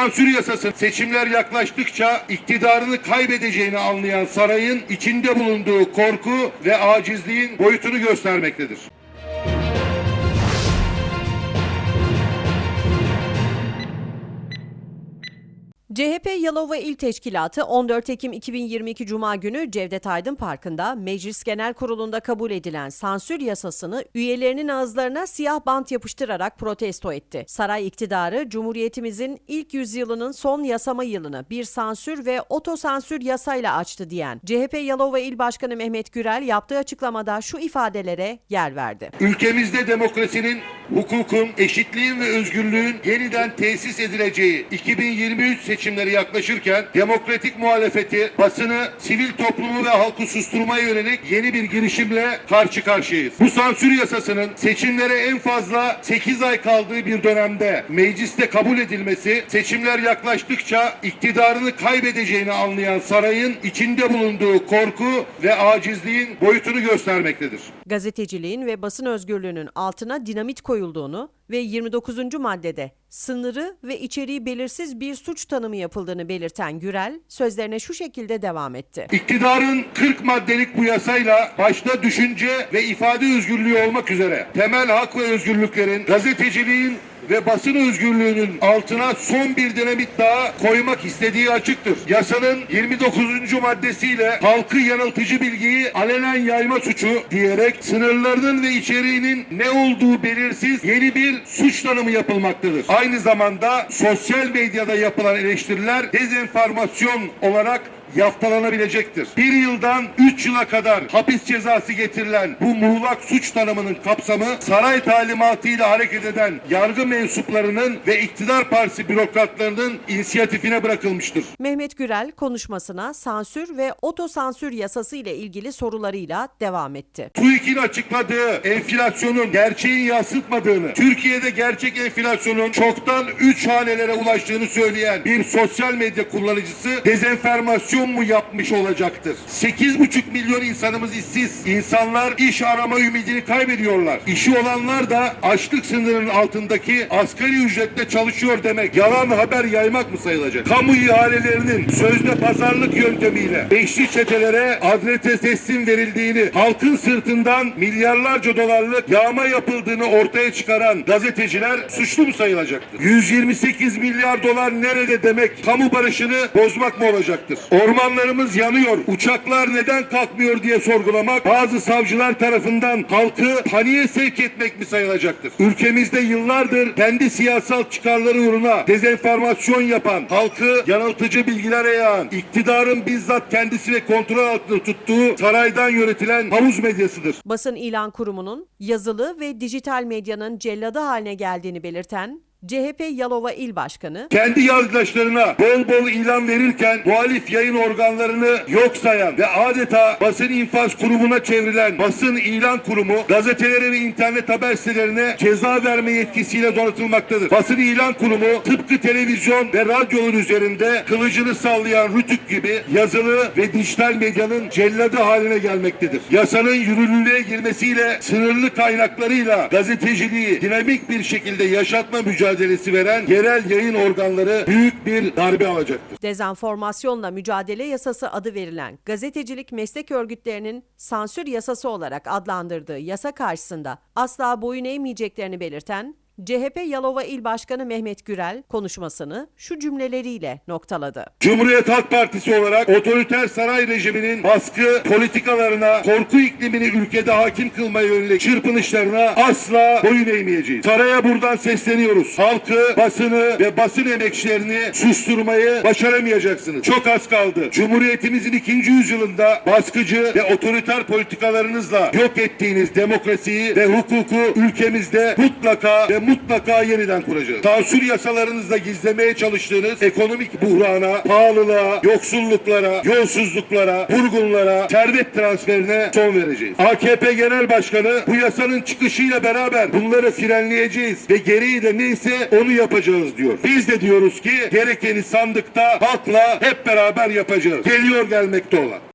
sansür yasası seçimler yaklaştıkça iktidarını kaybedeceğini anlayan sarayın içinde bulunduğu korku ve acizliğin boyutunu göstermektedir. CHP Yalova İl Teşkilatı 14 Ekim 2022 Cuma günü Cevdet Aydın Parkı'nda Meclis Genel Kurulu'nda kabul edilen sansür yasasını üyelerinin ağızlarına siyah bant yapıştırarak protesto etti. Saray iktidarı Cumhuriyetimizin ilk yüzyılının son yasama yılını bir sansür ve otosansür yasayla açtı diyen CHP Yalova İl Başkanı Mehmet Gürel yaptığı açıklamada şu ifadelere yer verdi. Ülkemizde demokrasinin, hukukun, eşitliğin ve özgürlüğün yeniden tesis edileceği 2023 seçimleri yaklaşırken demokratik muhalefeti, basını, sivil toplumu ve halkı susturmaya yönelik yeni bir girişimle karşı karşıyayız. Bu sansür yasasının seçimlere en fazla 8 ay kaldığı bir dönemde mecliste kabul edilmesi, seçimler yaklaştıkça iktidarını kaybedeceğini anlayan sarayın içinde bulunduğu korku ve acizliğin boyutunu göstermektedir. gazeteciliğin ve basın özgürlüğünün altına dinamit koyulduğunu ve 29. maddede sınırı ve içeriği belirsiz bir suç tanımı yapıldığını belirten Gürel sözlerine şu şekilde devam etti. İktidarın 40 maddelik bu yasayla başta düşünce ve ifade özgürlüğü olmak üzere temel hak ve özgürlüklerin, gazeteciliğin ve basın özgürlüğünün altına son bir dinamit daha koymak istediği açıktır. Yasanın 29. maddesiyle halkı yanıltıcı bilgiyi alenen yayma suçu diyerek sınırlarının ve içeriğinin ne olduğu belirsiz yeni bir suç tanımı yapılmaktadır. Aynı zamanda sosyal medyada yapılan eleştiriler dezenformasyon olarak yaftalanabilecektir. Bir yıldan üç yıla kadar hapis cezası getirilen bu muğlak suç tanımının kapsamı saray talimatıyla hareket eden yargı mensuplarının ve iktidar partisi bürokratlarının inisiyatifine bırakılmıştır. Mehmet Gürel konuşmasına sansür ve otosansür yasası ile ilgili sorularıyla devam etti. TÜİK'in açıkladığı enflasyonun gerçeği yansıtmadığını, Türkiye'de gerçek enflasyonun çoktan 3 hanelere ulaştığını söyleyen bir sosyal medya kullanıcısı dezenformasyon mu yapmış olacaktır? 8,5 milyon insanımız işsiz. İnsanlar iş arama ümidini kaybediyorlar. İşi olanlar da açlık sınırının altındaki asgari ücretle çalışıyor demek. Yalan haber yaymak mı sayılacak? Kamu ihalelerinin sözde pazarlık yöntemiyle beşli çetelere adrete teslim verildiğini, halkın sırtından milyarlarca dolarlık yağma yapıldığını ortaya çıkaran gazeteciler suçlu mu sayılacaktır? 128 milyar dolar nerede demek kamu barışını bozmak mı olacaktır? Ormanlarımız yanıyor. Uçaklar neden kalkmıyor diye sorgulamak bazı savcılar tarafından halkı paniğe sevk etmek mi sayılacaktır? Ülkemizde yıllardır kendi siyasal çıkarları uğruna dezenformasyon yapan, halkı yanıltıcı bilgilere yağan, iktidarın bizzat kendisi ve kontrol altında tuttuğu saraydan yönetilen havuz medyasıdır. Basın İlan Kurumu'nun yazılı ve dijital medyanın celladı haline geldiğini belirten CHP Yalova İl Başkanı kendi yazdaşlarına bol bol ilan verirken muhalif yayın organlarını yok sayan ve adeta basın infaz kurumuna çevrilen basın ilan kurumu gazetelere ve internet haber sitelerine ceza verme yetkisiyle donatılmaktadır. Basın ilan kurumu tıpkı televizyon ve radyolar üzerinde kılıcını sallayan rütük gibi yazılı ve dijital medyanın celladı haline gelmektedir. Yasanın yürürlüğe girmesiyle sınırlı kaynaklarıyla gazeteciliği dinamik bir şekilde yaşatma mücadelesi veren yerel yayın organları büyük bir darbe alacaktır. Dezenformasyonla Mücadele Yasası adı verilen gazetecilik meslek örgütlerinin sansür yasası olarak adlandırdığı yasa karşısında asla boyun eğmeyeceklerini belirten CHP Yalova İl Başkanı Mehmet Gürel konuşmasını şu cümleleriyle noktaladı. Cumhuriyet Halk Partisi olarak otoriter saray rejiminin baskı politikalarına, korku iklimini ülkede hakim kılmaya yönelik çırpınışlarına asla boyun eğmeyeceğiz. Saraya buradan sesleniyoruz. Halkı, basını ve basın emekçilerini susturmayı başaramayacaksınız. Çok az kaldı. Cumhuriyetimizin ikinci yüzyılında baskıcı ve otoriter politikalarınızla yok ettiğiniz demokrasiyi ve hukuku ülkemizde mutlaka ve mutlaka yeniden kuracağız. Sansür yasalarınızla gizlemeye çalıştığınız ekonomik buhrana, pahalılığa, yoksulluklara, yolsuzluklara, vurgunlara, servet transferine son vereceğiz. AKP Genel Başkanı bu yasanın çıkışıyla beraber bunları frenleyeceğiz ve gereği de neyse onu yapacağız diyor. Biz de diyoruz ki gerekeni sandıkta halkla hep beraber yapacağız. Geliyor gelmekte olan.